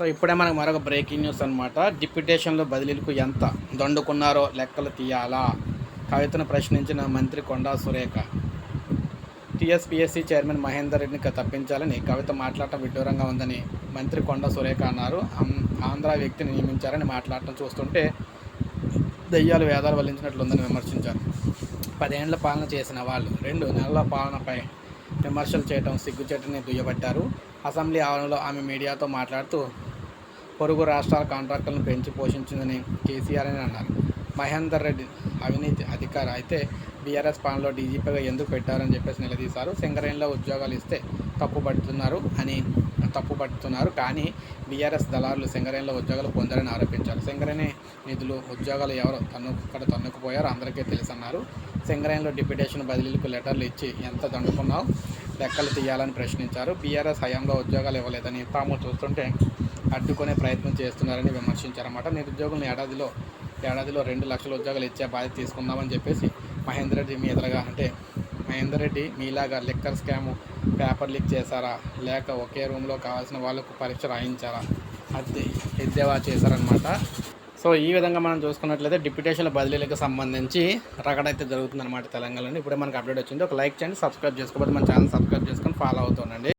So ఇప్పుడే మనకు మరొక బ్రేకింగ్ న్యూస్ అనమాట డిప్యుటేషన్లో బదిలీలకు ఎంత దండుకున్నారో లెక్కలు తీయాలా? కవితను ప్రశ్నించిన మంత్రి కొండా సురేఖ. టీఎస్పీఎస్సీ చైర్మన్ మహేందర్ రెడ్డిని తప్పించాలని కవిత మాట్లాడటం విడ్డూరంగా ఉందని మంత్రి కొండ సురేఖ అన్నారు. ఆం- ఆంధ్ర వ్యక్తిని నియమించారని మాట్లాడటం చూస్తుంటే దెయ్యాలు వేదాలు వల్లించినట్లుందని విమర్శించారు. పదేండ్ల పాలన చేసిన వాళ్ళు రెండు నెలల పాలనపై విమర్శలు చేయడం సిగ్గుచేటని దుయ్యబట్టారు. అసెంబ్లీ ఆవరణలో ఆమె మీడియాతో మాట్లాడుతూ పొరుగు రాష్ట్రాల కాంట్రాక్టులను పెంచి పోషించిందని కేసీఆర్ అని అన్నారు. మహేందర్ రెడ్డి అవినీతి అధికార. అయితే బీఆర్ఎస్ పాలనలో డీజీపీగా ఎందుకు పెట్టారని చెప్పేసి నిలదీశారు. సింగరేణిలో ఉద్యోగాలు ఇస్తే తప్పు పడుతున్నారు అని తప్పు పడుతున్నారు కానీ బీఆర్ఎస్ దళారులు సింగరేణిలో ఉద్యోగాలు పొందారని ఆరోపించారు. సింగరేణి నిధులు ఉద్యోగాలు ఎవరు తన్ను ఇక్కడ తన్నుకుపోయారో అందరికీ తెలుసన్నారు. సింగరేణిలో డిప్యుటేషన్ బదిలీలకు లెటర్లు ఇచ్చి ఎంత దండుకున్నావు? లెక్కలు తీయాలని ప్రశ్నించారు. బీఆర్ఎస్ హయాంలో ఉద్యోగాలు ఇవ్వలేదని తాము చూస్తుంటే అడ్డుకునే ప్రయత్నం చేస్తున్నారని విమర్శించారన్నమాట. నిరుద్యోగులను ఏడాదిలో ఏడాదిలో రెండు లక్షల ఉద్యోగాలు ఇచ్చే బాధ్యత తీసుకుందామని చెప్పేసి మహేందర్ రెడ్డి మీదలుగా అంటే మహేందర్ రెడ్డి మీలాగా లిక్కర్ స్కాము పేపర్ లీక్ చేశారా? లేక ఒకే రూమ్లో కావాల్సిన వాళ్ళకు పరీక్ష రాయించారా? అది ఎద్దేవా చేశారనమాట సో ఈ విధంగా మనం చూసుకున్నట్లయితే డిప్యుటేషన్ల బదిలీలకు సంబంధించి రగడైతే జరుగుతుందన్నమాట తెలంగాణలో. ఇప్పుడే మనకు అప్డేట్ వచ్చింది. ఒక లైక్ చేయండి సబ్స్క్రైబ్ చేసుకోకపోతే మన ఛానల్ సబ్స్క్రైబ్ చేసుకొని ఫాలో అవుతుండండి